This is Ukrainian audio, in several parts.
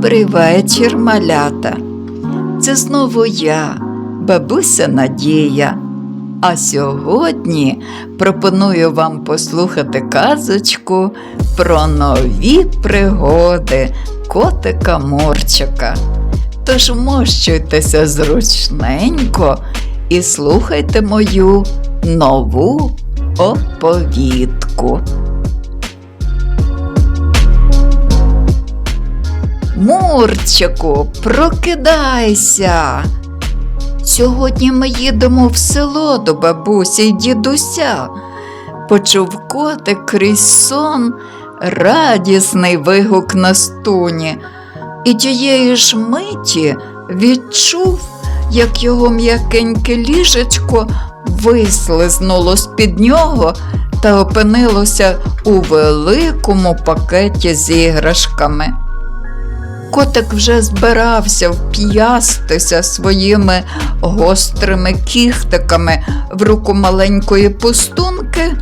Добрий вечір, малята. Це знову я, бабуся Надія. А сьогодні пропоную вам послухати казочку про нові пригоди котика Морчика. Тож вмощуйтеся зручненько і слухайте мою нову оповідку. Мурчику, прокидайся. Сьогодні ми їдемо в село до бабусі й дідуся. Почув котик крізь сон радісний вигук на стуні, і тієї ж миті відчув, як його м'якеньке ліжечко вислизнуло з-під нього та опинилося у великому пакеті з іграшками. Котик вже збирався вп'ястися своїми гострими кіхтиками в руку маленької пустунки,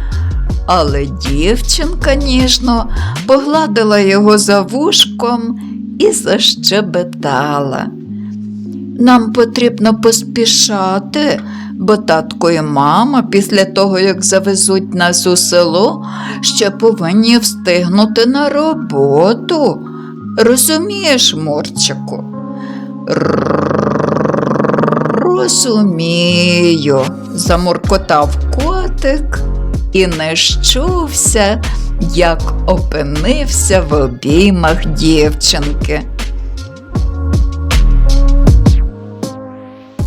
але дівчинка ніжно погладила його за вушком і защебетала. Нам потрібно поспішати, бо татко і мама після того, як завезуть нас у село, ще повинні встигнути на роботу. Розумієш, Мурчику? Розумію, замуркотав котик і не щувся, як опинився в обіймах дівчинки.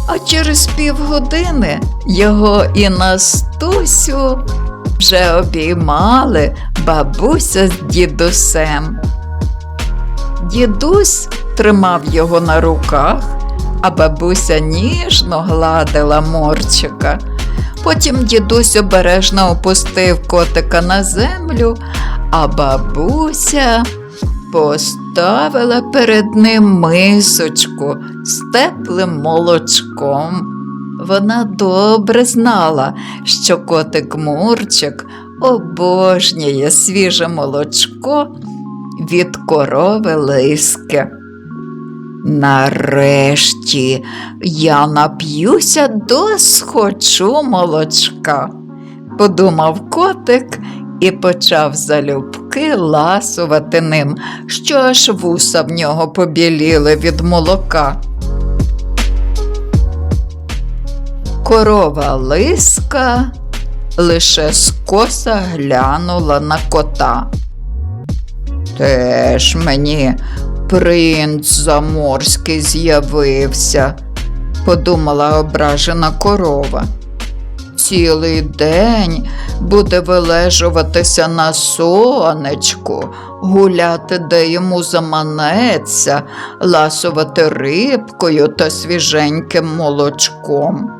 А через півгодини його і Настусю вже обіймали бабуся з дідусем. Дідусь тримав його на руках, а бабуся ніжно гладила морчика. Потім дідусь обережно опустив котика на землю, а бабуся поставила перед ним мисочку з теплим молочком. Вона добре знала, що котик Мурчик обожнює свіже молочко від корови лиски. Нарешті я нап'юся до схочу молочка, подумав котик і почав залюбки ласувати ним, що аж вуса в нього побіліли від молока. Корова лиска лише скоса глянула на кота. Теж мені принц заморський з'явився, подумала ображена корова. Цілий день буде вилежуватися на сонечку, гуляти, де йому заманеться, ласувати рибкою та свіженьким молочком.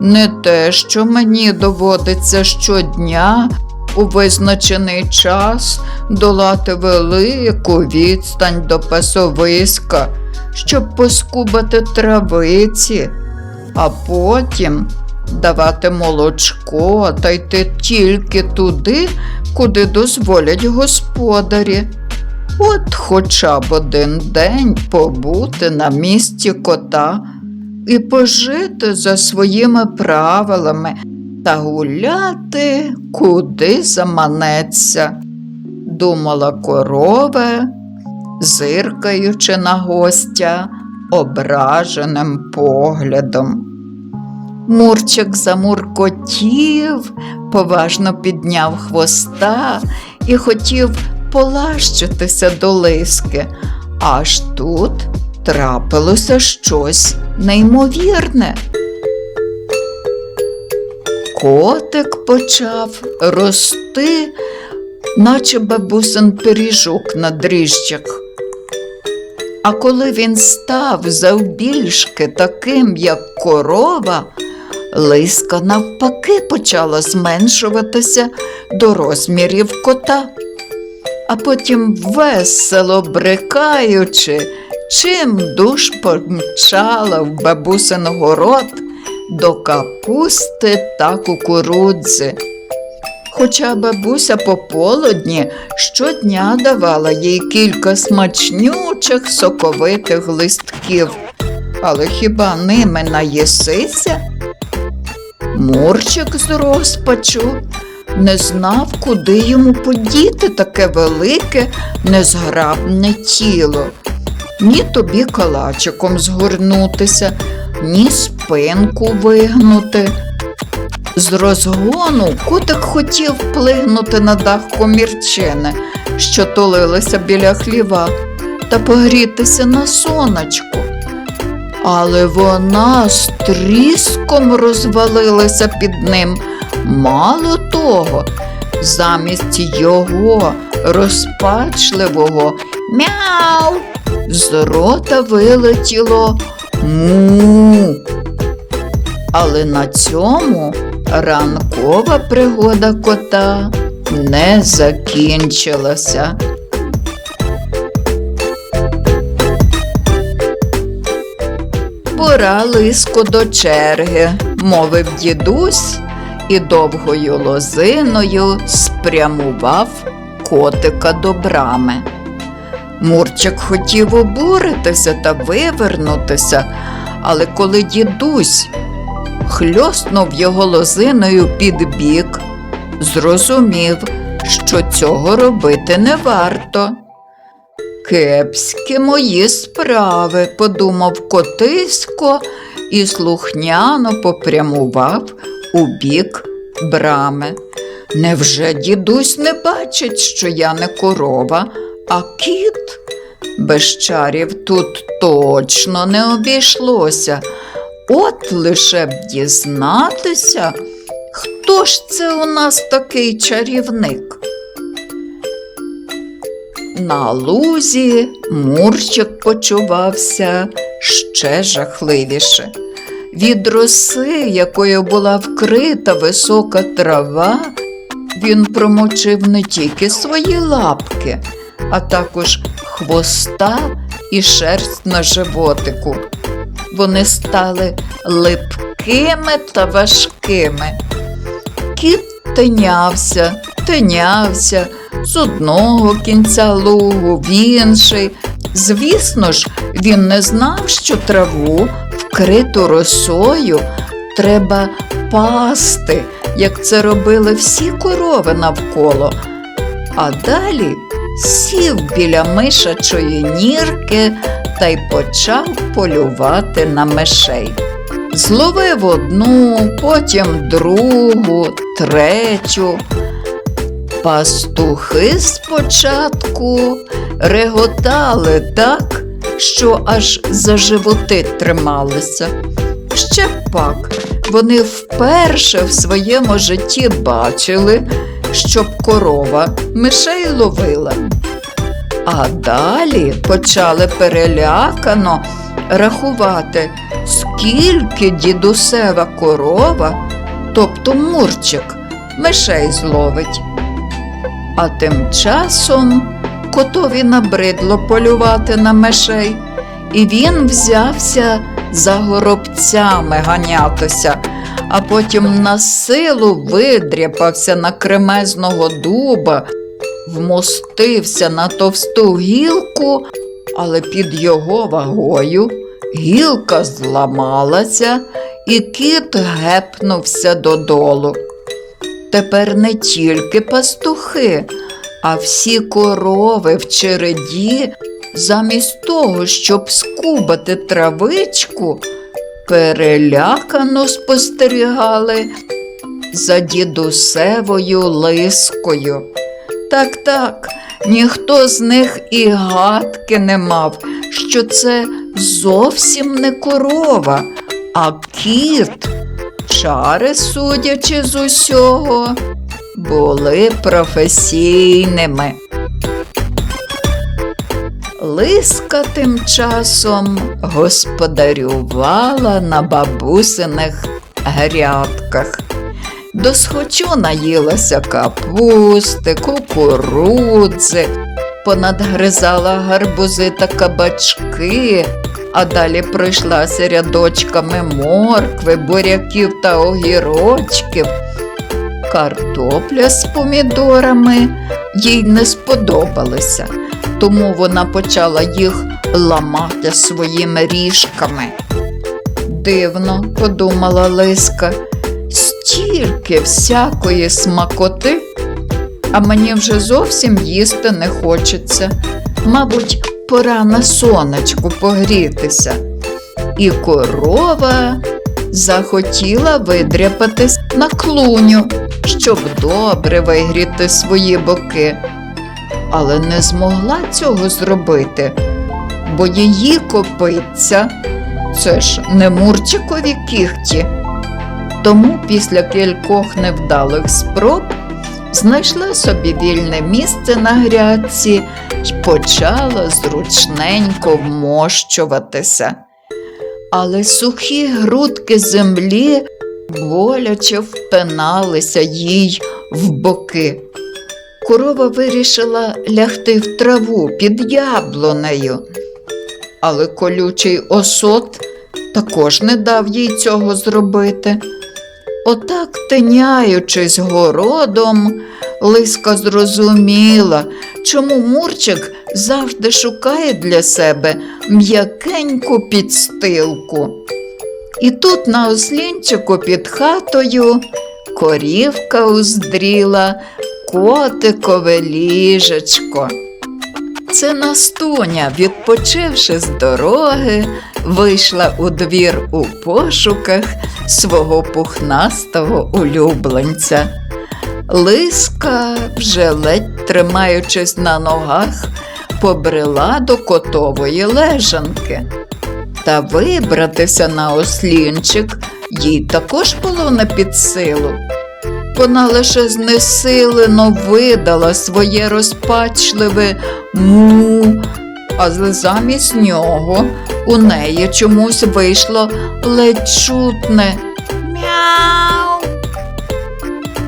Не те, що мені доводиться щодня у визначений час долати велику відстань до пасовиська, щоб поскубати травиці, а потім давати молочко та йти тільки туди, куди дозволять господарі. От хоча б один день побути на місці кота і пожити за своїми правилами та гуляти, куди заманеться, думала корова, зиркаючи на гостя ображеним поглядом. Мурчик замуркотів, поважно підняв хвоста і хотів полащитися до лиски, аж тут трапилося щось неймовірне. Котик почав рости, наче бабусин пиріжок на дріжджах. А коли він став завбільшки таким, як корова, лиска навпаки почала зменшуватися до розмірів кота, а потім весело брикаючи, чим душ помчала в бабусин город до капусти та кукурудзи. Хоча бабуся по полудні щодня давала їй кілька смачнючих соковитих листків. Але хіба ними наїсися? Мурчик з розпачу не знав, куди йому подіти таке велике, незграбне тіло. Ні тобі калачиком згорнутися, ні спинку вигнути. З розгону котик хотів плигнути на дах комірчини, що тулилася біля хліва, та погрітися на сонечку. Але вона з тріском розвалилася під ним. Мало того, замість його розпачливого мяу з рота вилетіло му. Але на цьому ранкова пригода кота не закінчилася. Пора лиско до черги, мовив дідусь і довгою лозиною спрямував котика до брами. Мурчик хотів обуритися та вивернутися, але коли дідусь хльоснув його лозиною під бік, зрозумів, що цього робити не варто. Кепські мої справи, подумав котисько і слухняно попрямував у бік брами. Невже дідусь не бачить, що я не корова, а кіт? Без чарів тут точно не обійшлося. От лише б дізнатися, хто ж це у нас такий чарівник. На лузі Мурчик почувався ще жахливіше. Від роси, якою була вкрита висока трава, він промочив не тільки свої лапки, а також хвоста і шерсть на животику. Вони стали липкими та важкими. Кіт тинявся, тинявся з одного кінця лугу в інший. Звісно ж, він не знав, що траву, вкриту росою, треба пасти, як це робили всі корови навколо. А далі сів біля мишачої нірки та й почав полювати на мишей. Зловив одну, потім другу, третю. Пастухи спочатку реготали так, що аж за животи трималися. Ще пак вони вперше в своєму житті бачили, щоб корова мишей ловила. А далі почали перелякано рахувати, скільки дідусева корова, тобто Мурчик, мишей зловить. А тим часом котові набридло полювати на мишей, і він взявся за горобцями ганятися, а потім на силу видряпався на кремезного дуба, вмостився на товсту гілку, але під його вагою гілка зламалася, і кіт гепнувся додолу. Тепер не тільки пастухи, а всі корови в череді, замість того, щоб скубати травичку, перелякано спостерігали за дідусевою лискою. Так, так, ніхто з них і гадки не мав, що це зовсім не корова, а кіт. Чари, судячи з усього, були професійними. Лиска тим часом господарювала на бабусиних грядках. Досхочу наїлася капусти, кукурудзи, понадгризала гарбузи та кабачки, а далі пройшлася рядочками моркви, буряків та огірочків. Картопля з помідорами їй не сподобалися, тому вона почала їх ламати своїми ріжками. Дивно, подумала Лиска, стільки всякої смакоти, а мені вже зовсім їсти не хочеться. Мабуть, пора на сонечку погрітися. І корова захотіла видряпатись на клуню, щоб добре вигріти свої боки, але не змогла цього зробити, бо її копиться це ж не мурчикові кігті. Тому після кількох невдалих спроб знайшла собі вільне місце на грядці й почала зручненько вмощуватися. Але сухі грудки землі боляче впиналися їй в боки. Корова вирішила лягти в траву під яблунею, але колючий осот також не дав їй цього зробити. Отак, тиняючись городом, Лиска зрозуміла, чому Мурчик завжди шукає для себе м'якеньку підстилку. І тут на ослінчику під хатою корівка уздріла котикове ліжечко. Це Настуня, відпочивши з дороги, вийшла у двір у пошуках свого пухнастого улюбленця. Лиска, вже ледь тримаючись на ногах, побрела до котової лежанки. Та вибратися на ослінчик їй також було не під силу. Вона лише знесилено видала своє розпачливе му, а замість нього у неї чомусь вийшло ледь чутне мяу.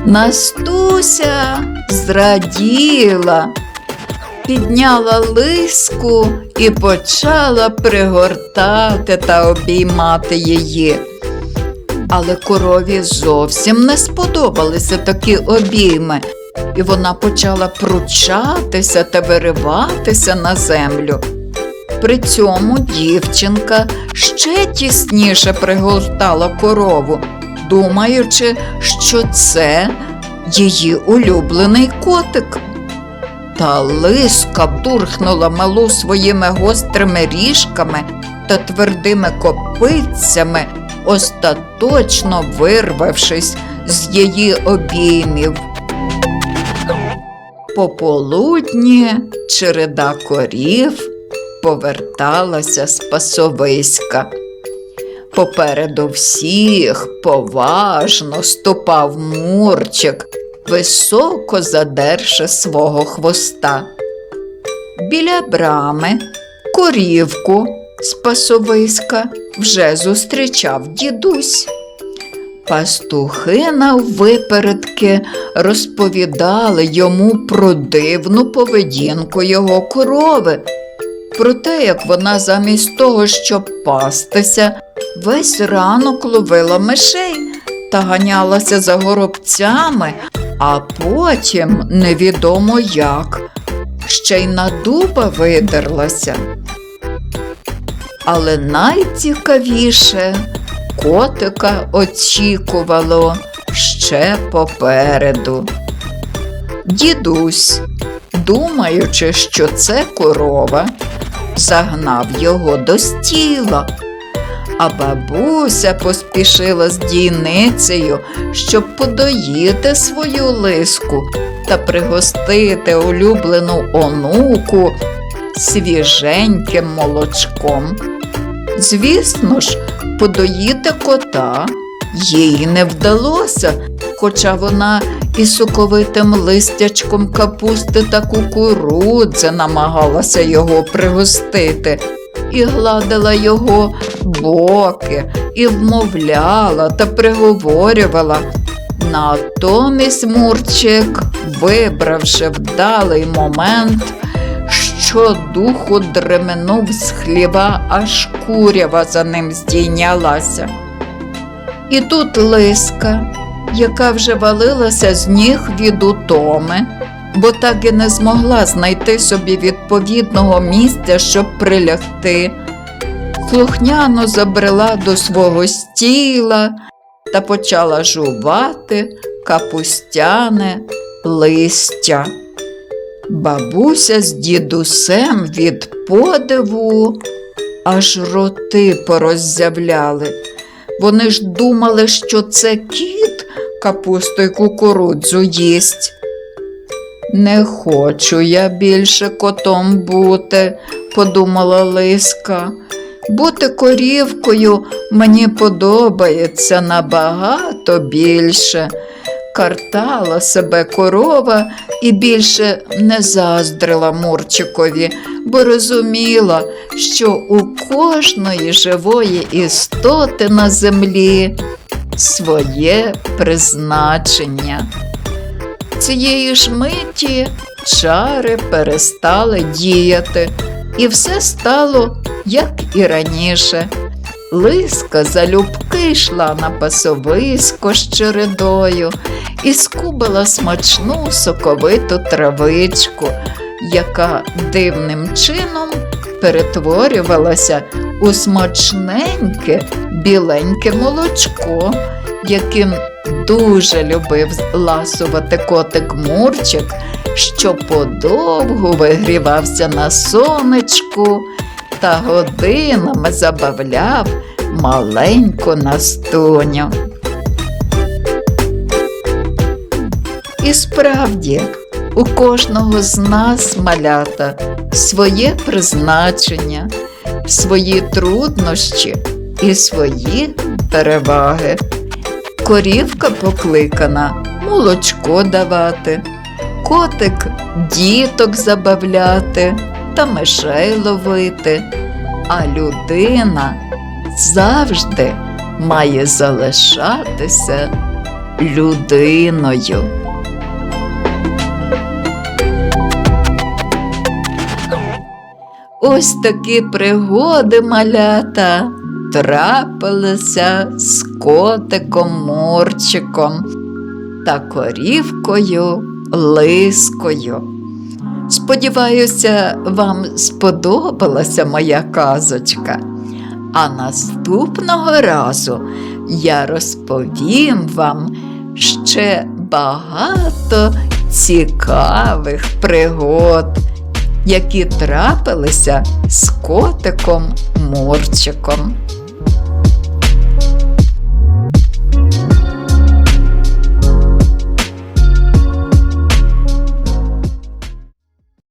Настуся зраділа, підняла лиску і почала пригортати та обіймати її. Але корові зовсім не сподобалися такі обійми, і вона почала пручатися та вириватися на землю. При цьому дівчинка ще тісніше пригортала корову, думаючи, що це її улюблений котик. Та лиска бурхнула малу своїми гострими ріжками та твердими копицями, остаточно вирвавшись з її обіймів. Пополудні череда корів поверталася з пасовиська. Попереду всіх поважно ступав Мурчик, високо задерши свого хвоста. Біля брами корівку з вже зустрічав дідусь. Пастухи наввипередки розповідали йому про дивну поведінку його корови, про те, як вона замість того, щоб пастися, весь ранок ловила мишей та ганялася за горобцями, а потім невідомо як, ще й на дуба видерлася. Але найцікавіше котика очікувало ще попереду. Дідусь, думаючи, що це корова, загнав його до стіла, а бабуся поспішила з дійницею, щоб подоїти свою лиску та пригостити улюблену онуку свіженьким молочком. Звісно ж, подоїти кота їй не вдалося, хоча вона і соковитим листячком капусти та кукурудзи намагалася його пригостити, і гладила його боки, і вмовляла та приговорювала. Натомість Мурчик, вибравши вдалий момент, щодуху дременув з хліва, аж курява за ним здійнялася. І тут лиска, яка вже валилася з ніг від утоми, бо так і не змогла знайти собі відповідного місця, щоб прилягти. Слухняно забрела до свого стіла та почала жувати капустяне листя. Бабуся з дідусем від подиву аж роти пороззявляли. Вони ж думали, що це кіт капусту й кукурудзу їсть. Не хочу я більше котом бути, подумала Лиска. Бути корівкою мені подобається набагато більше. Картала себе корова і більше не заздрила Мурчикові, бо розуміла, що у кожної живої істоти на землі своє призначення. Цієї ж миті чари перестали діяти, і все стало, як і раніше. Лиска залюбки йшла на пасовисько з чередою і скубила смачну соковиту травичку, яка дивним чином перетворювалася у смачненьке біленьке молочко, яким дуже любив ласувати котик Мурчик, що подовго вигрівався на сонечку та годинами забавляв маленьку Настуню. І справді, у кожного з нас малята своє призначення, свої труднощі і свої переваги. Корівка покликана молочко давати, котик діток забавляти та мишей ловити, а людина завжди має залишатися людиною. Ось такі пригоди малята трапилися з котиком Мурчиком та корівкою Лискою. Сподіваюся, вам сподобалася моя казочка. А наступного разу я розповім вам ще багато цікавих пригод, які трапилися з котиком Мурчиком.